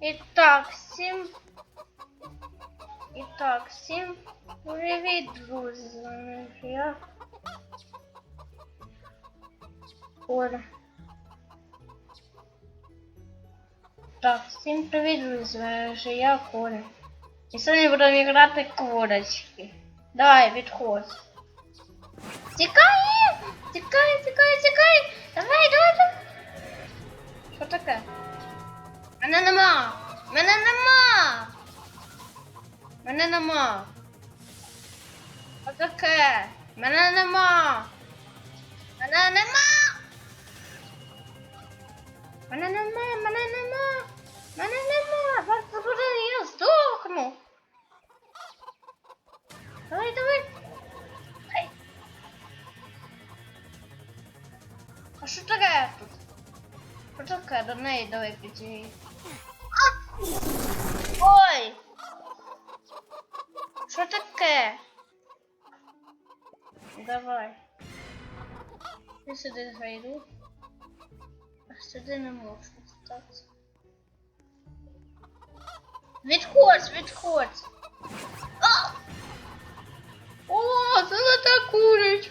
І так, всім. І так, всім привіт, друзі. Я. Оля. Так, всім привіт, друзі. Я Коля. І сьогодні будемо грати курочки. Давай, відходь. Тікай! Тікай, тікай, тікай! Давай, давай, давай! Що таке? Мене нема! Мене нема! Мене нема! Що таке? Мене нема! Мене нема! Мене нема, мене нема! Мене нема! Вас буде, я здохну! Давай, давай! Ай. А що таке тут? Що? До неї давай підійди. Ой! Що таке? Давай. Я сюди зайду. А сюди не можна стати. Відходь, відходь! О, золота курочка!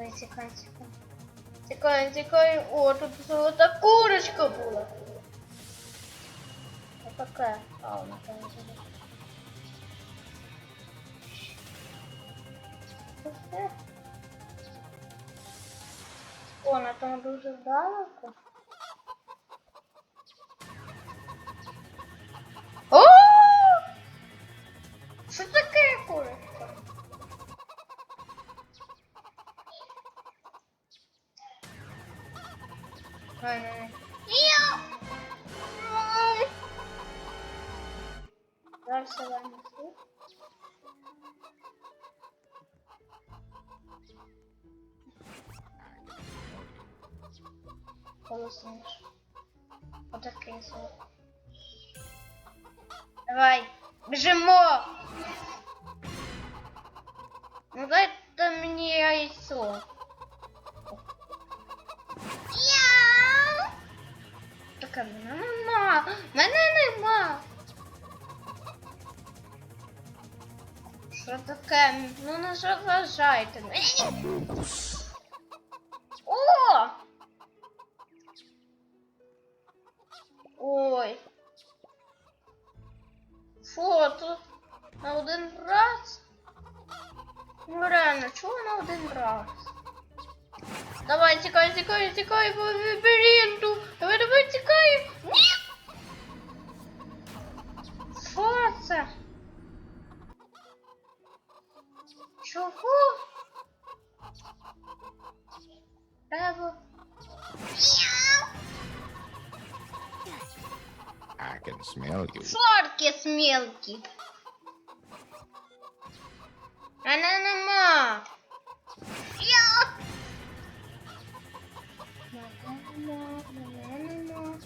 Давай, тікай, тікай. Тікай, тікай. О, тут золота курочка була. А какая? А, вона там вже. Все. О, на тому дуже далеко. Ай, ай, ай. Іу! Ай! Дальше вам несу. Голосуєш. Отакий звук. Давай, біжимо! Ну дайте мені яйцо. Яу! Мене нема! Мене нема! Що таке? Ну не заважайте. О! Ой. Фото. На один раз? Ну реально, чого на один раз? Давай, тікай, тікай, тікай по лабіринту. Давай, давай, тікай. Ні! Що це? Чого? Треба. Мяу! I can smell you. Шорки смілкі. Мене нема. Я. Мене нема.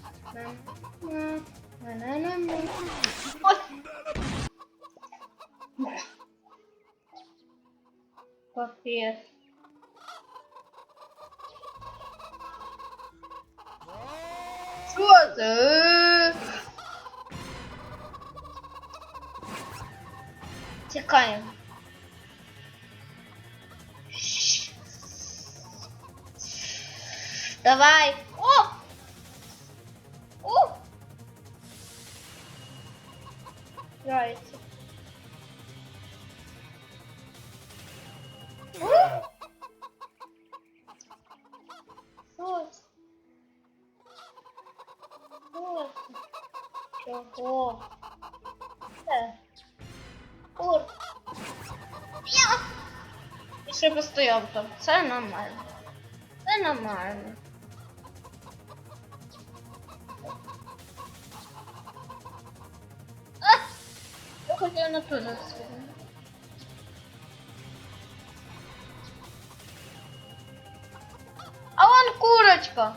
Мене нема. Давай. О! О! Яйця. О! Що це? Що це? Чого? Це? Кур. Я! Ще постояв там. Це нормально. Це нормально. Хотів на ту засвідну. А вон курочка.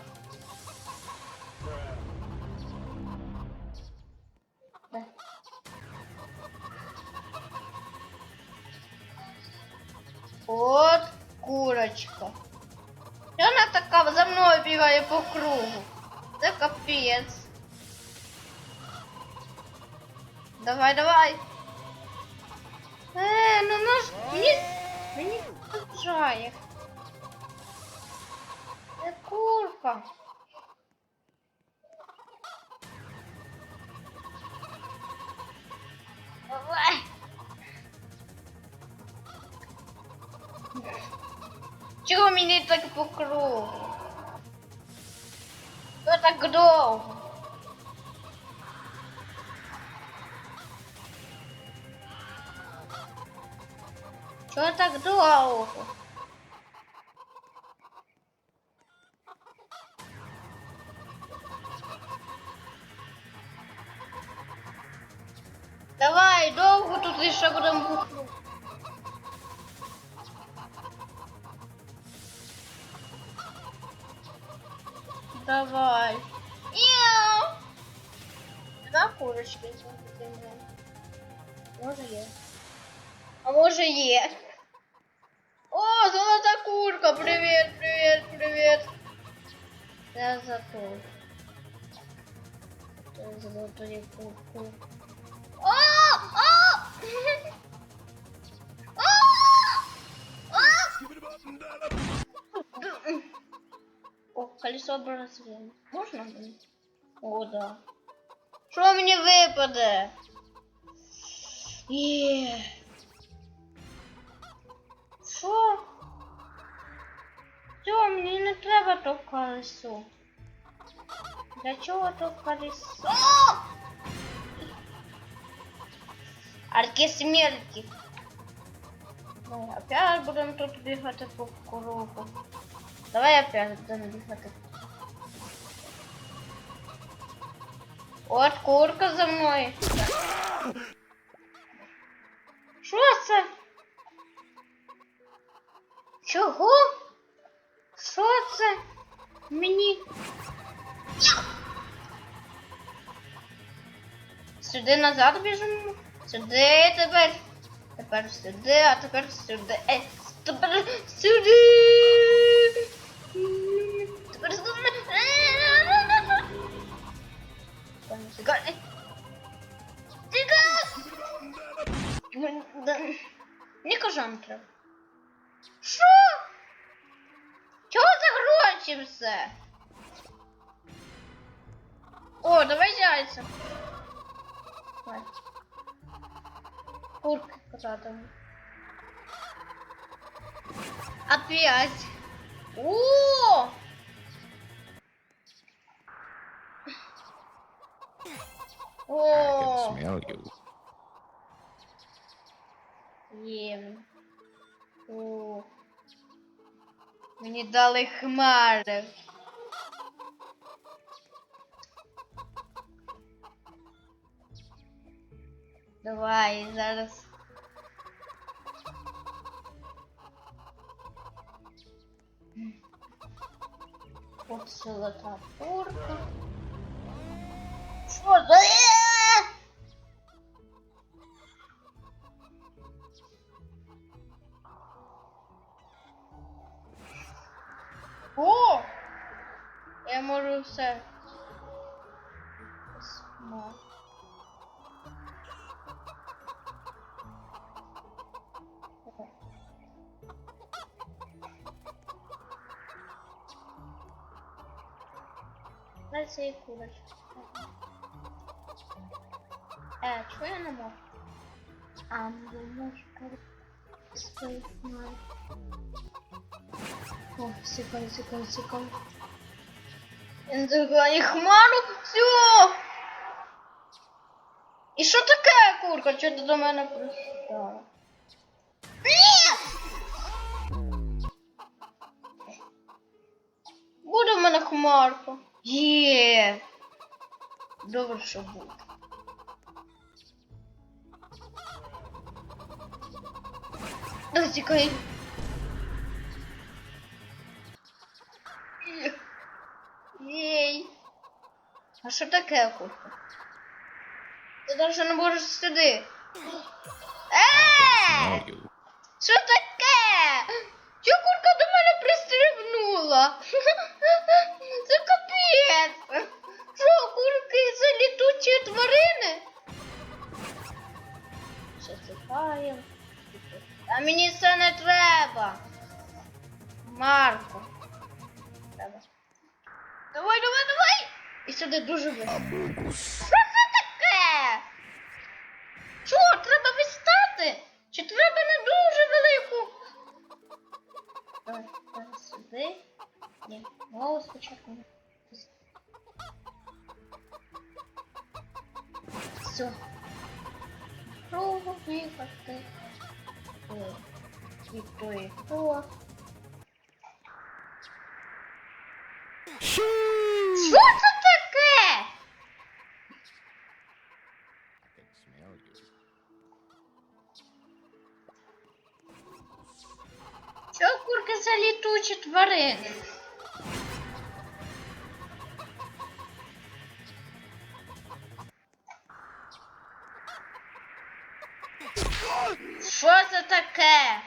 Де? От курочка. І вона така за мною бігає по кругу. Це капець. Давай, давай. Е, ну наш мені мені заважає. Це курка. Давай. Чого мені так по кругу? Що так довго? Чого так довго? Давай, довго тут ще будемо бухнути. Давай. Мяу. Да, курочки зробимо. Може є. А може є. О, золота курка! Привіт, привіт, привіт. Це за тут. Це золотої курку. О! О! О! О, колесо бразилии. Можно мені? О, да. Що мені випаде? Є. Що? Що, мені не треба то колесо. Для чого то колесо? Арки смерті. Ну, опять будемо тут бігати по кругу. Давай опять будемо бігати. От курка за мною. Що це? Чого? Що це? Мені. Сюди назад біжимо. Сюди тепер. Тепер сюди, а тепер сюди. Е, тепер сюди. Тепер сюди. Там тікай. Тікай! Мені да- Мені кожан треба. Що? Чого за все? О, давай яйця. Курки кратами. Опять. О! I О! can smell you. Мені дали хмари. Давай зараз. От золота курка. Що можу все. Сма. Далі це і курочка. Е, чого я не можу? А, ну можу спейснай. О, секунд, секунд, секунд не хмару все. І що таке, курка? Чого ти до мене пристала? Буде в мене хмарка. Є. Добре, що буде. Досікай. Єй. А що таке, курка? Ти навіть не можеш сюди. Е! Що таке? Чо курка до мене пристрибнула? Це капець. Що, курки це літучі тварини? Засипаємо. А мені це не треба. Марко. Треба. Давай, давай, давай! І сюди дуже близько. Літучі тварини? Що це таке?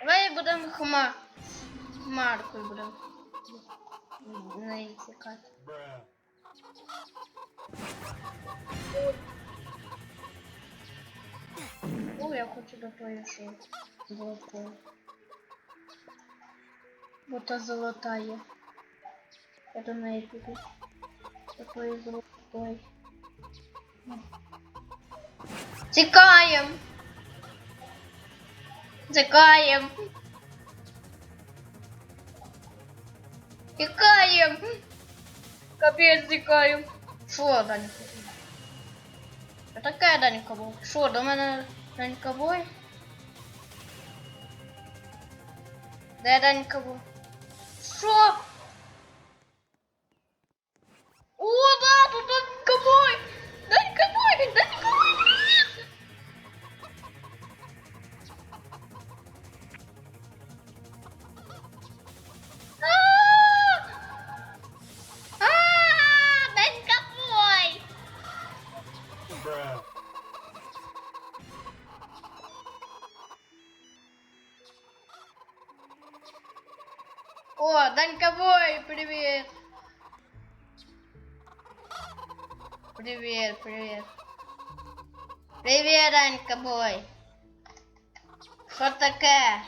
Давай будемо хма... хмаркою будемо. Не тікати. О, я хочу до тої, що золотої. Бо та золота є. Я до неї піду. Тої золотої. Тікаєм! Тікаєм! Тікаєм! Капець тікаєм! Що, Данька? Таке, Данька був? Що, до мене Данька бой? Де да никого. Шо? О, да, тут да, никого! Да никого! Да бой! Данька бой, привет! Привет, привет. Привет, Данька бой. Що таке?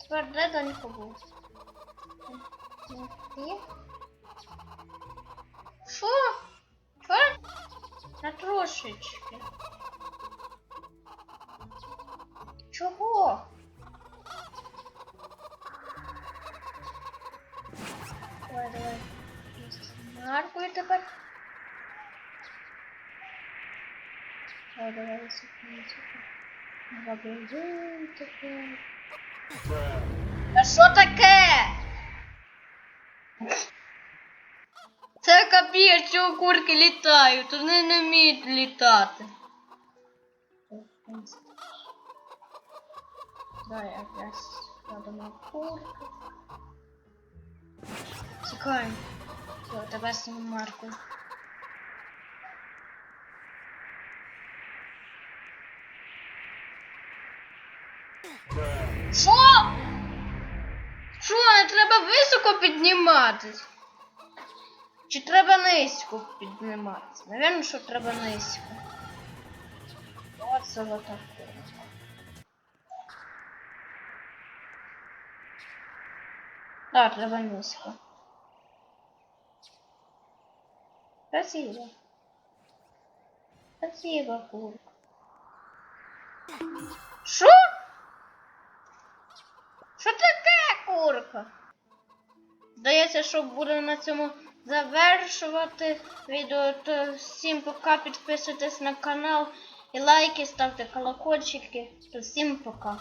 Тепер де Данька був? Ти? Що? Що? На трошечки. Чого? Давай, давай. Маркою тепер. Давай, давай, секунду, секунду. Габелін таке. А що таке? Це капець, чого курки літають, вони не вміють літати. Да, я якраз надо на курку. Тікаємо. Все, тебе з цим маркою. Що? Не треба високо підніматись? Чи треба низько підніматись? Навірно, що треба низько. От золота Да, треба низько. Красиво. Красиво, курка. Що? Що таке курка? Здається, що будемо на цьому завершувати відео. То всім пока підписуйтесь на канал і лайки, ставте колокольчики. То всім пока.